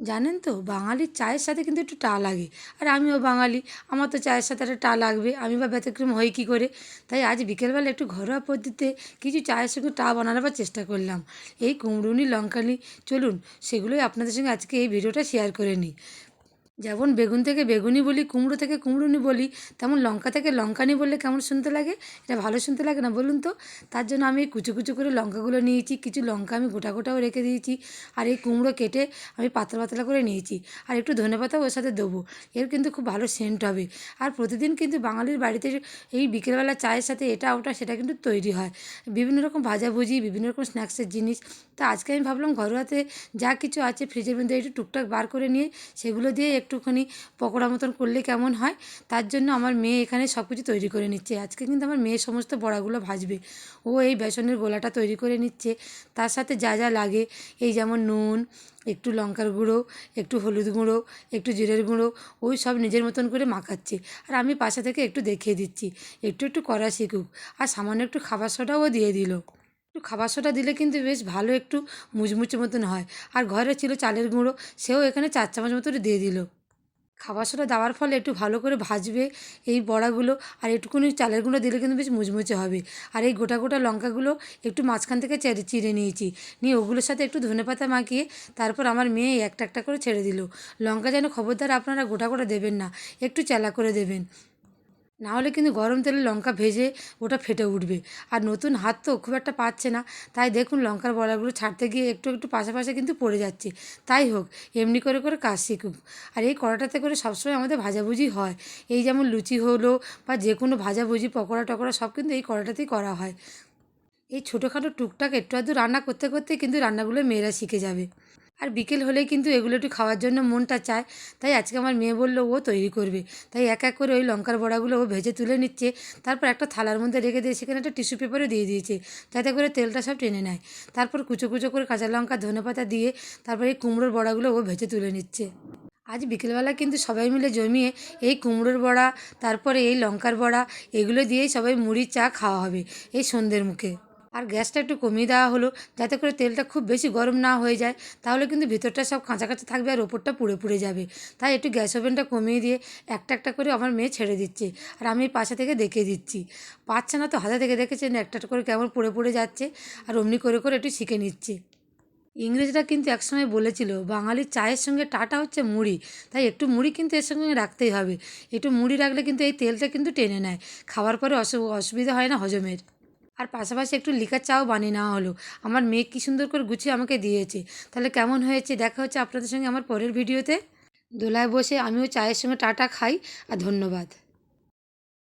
জানেন তো, বাঙালির চায়ের সাথে কিন্তু একটু টা লাগে। আর আমিও বাঙালি, আমার তো চায়ের সাথে একটা টা লাগবে, আমি বা ব্যতিক্রম হই কী করে? তাই আজ বিকেলবেলা একটু ঘরোয়া পদ্ধতিতে কিছু চায়ের সঙ্গে টা বানানোর চেষ্টা করলাম। এই কুমড়ুনি, লঙ্কানি, চলুন, সেগুলোই আপনাদের সঙ্গে আজকে এই ভিডিওটা শেয়ার করে নিই। যেমন বেগুন থেকে বেগুনি বলি, কুমড়ো থেকে কুমড়ুনি বলি, তেমন লঙ্কা থেকে লঙ্কানি বললে কেমন শুনতে লাগে? এটা ভালো শুনতে লাগে না বলুন তো? তার জন্য আমি কুচু কুচু করে লঙ্কাগুলো নিয়েছি, কিছু লঙ্কা আমি গোটা গোটাও রেখে দিয়েছি, আর এই কুমড়ো কেটে আমি পাতলা পাতলা করে নিয়েছি, আর একটু ধনে পাতাও ওর সাথে দেবো, এর কিন্তু খুব ভালো সেন্ট হবে। আর প্রতিদিন কিন্তু বাঙালির বাড়িতে এই বিকেলবেলা চায়ের সাথে এটা ওটা সেটা কিন্তু তৈরি হয়। বিভিন্ন রকম ভাজাভুজি, বিভিন্ন রকম স্ন্যাক্সের জিনিস। তা আজকে আমি ভাবলাম ঘরোয়াতে যা কিছু আছে, ফ্রিজের মধ্যে একটু টুকটাক বার করে নিয়ে সেগুলো দিয়ে একটুখানি পকোড়া মতন করলে কেমন হয়? তার জন্য আমার মেয়ে এখানে সব কিছু তৈরি করে নিচ্ছে। আজকে কিন্তু আমার মেয়ে সমস্ত বড়াগুলো ভাজবে। ও এই বেসনের গোলাটা তৈরি করে নিচ্ছে। তার সাথে যা যা লাগে। এই যেমন নুন, একটু লঙ্কার গুঁড়ো, একটু হলুদ গুঁড়ো, একটু জিরের গুঁড়ো ওই সব নিজের মতন করে মাখাচ্ছে। আর আমি পাশে থেকে একটু দেখিয়ে দিচ্ছি। একটু একটু করা শিখুক। আর সামান্য একটু খাবার সোডাও দিয়ে দিল। একটু খাবার সোডা দিলে কিন্তু বেশ ভালো একটু মুচমুচে মতন হয়। আর ঘরে ছিল চালের গুঁড়ো, সেও এখানে চার চামচ মতো দিয়ে দিল। খাবার সোডা দেওয়ার ফলে একটু ভালো করে ভাজবে এই বড়াগুলো, আর একটুখানি চালের গুঁড়ো দিলে কিন্তু বেশ মুচমুচে হবে। আর এই গোটা গোটা লঙ্কাগুলো একটু মাঝখান থেকে চেড়ে, চিড়ে নিয়েছি। নিয়ে ওগুলোর সাথে একটু ধনে পাতা মাখিয়ে তারপর আমার মেয়ে একটা একটা করে ছেড়ে দিল। লঙ্কা যেন খবরদার আপনারা গোটা গোটা দেবেন না, একটু চেলা করে দেবেন। না হলে কিন্তু গরম তেলে লঙ্কা ভেজে ওটা ফেটে উঠবে। আর নতুন হাত তো খুব একটা পাচ্ছে না। তাই দেখুন লঙ্কার বড়াগুলো ছাড়তে গিয়ে একটু একটু পাশাপাশি কিন্তু পড়ে যাচ্ছে। তাই হোক, এমনি করে করে কাজ শিখুক আর এই কড়াটাতে করে সবসময় আমাদের ভাজাভুজি হয়। এই যেমন লুচি হলো বা যে কোনো ভাজাভুজি, পকোড়া টকোড়া সব কিন্তু এই কড়াটাতেই করা হয়। এই ছোটোখাটো টুকটাক একটু আধটু রান্না করতে করতে কিন্তু রান্নাগুলো মেয়েরা শিখে যাবে। আর বিকেল হলেই কিন্তু এগুলো একটু খাওয়ার জন্য মনটা চায়। তাই আজকে আমার মেয়ে বলল, ও তৈরি করবে। তাই এক এক করে ওই লঙ্কার বড়াগুলো ও ভেজে তুলে নিচ্ছে। তারপর একটা থালার মধ্যে রেখে দিয়ে সেখানে একটা টিস্যু পেপারও দিয়ে দিয়েছে, যাতে করে তেলটা সব টেনে নেয়। তারপর কুচো কুচো করে কাঁচা লঙ্কা, ধনে পাতা দিয়ে তারপর এই কুমড়োর বড়াগুলো ও ভেজে তুলে নিচ্ছে। আজ বিকেলবেলা কিন্তু সবাই মিলে জমিয়ে এই কুমড়োর বড়া, তারপরে এই লঙ্কার বড়া, এগুলো দিয়েই সবাই মুড়ির চা খাওয়া হবে এই সন্ধ্যের মুখে। আর গ্যাসটা একটু কমিয়ে দেওয়া হলো, যাতে করে তেলটা খুব বেশি গরম না হয়ে যায়। তাহলে কিন্তু ভিতরটা সব কাঁচা কাঁচা থাকবে আর ওপরটা পুড়ে পুড়ে যাবে। তাই একটু গ্যাস ওভেনটা কমিয়ে দিয়ে একটা একটা করে আমার মেয়ে ছেড়ে দিচ্ছে আর আমি পাশে থেকে দেখে দিচ্ছি। পাচ্ছে না তো হাতে থেকে দেখেছেন একটা একটা করে কেমন পুড়ে পুড়ে যাচ্ছে আর অমনি করে করে একটু শিখে নিচ্ছে। ইংরেজরা কিন্তু একসময় বলেছিল, বাঙালির চায়ের সঙ্গে টাটা হচ্ছে মুড়ি। তাই একটু মুড়ি কিন্তু এর সঙ্গে রাখতেই হবে। একটু মুড়ি রাখলে কিন্তু এই তেলটা কিন্তু টেনে নেয়। খাওয়ার পরে অসুবিধা হয় না হজমের। আর পাশাপাশি একটু লিকার চাও বানিয়ে নেওয়া হলো। আমার মেয়ে কী সুন্দর করে গুছিয়ে আমাকে দিয়েছে। তাহলে কেমন হয়েছে? দেখা হচ্ছে আপনাদের সঙ্গে আমার পরের ভিডিওতে। দোলায় বসে আমিও চায়ের সঙ্গে টাটা খাই, আর ধন্যবাদ।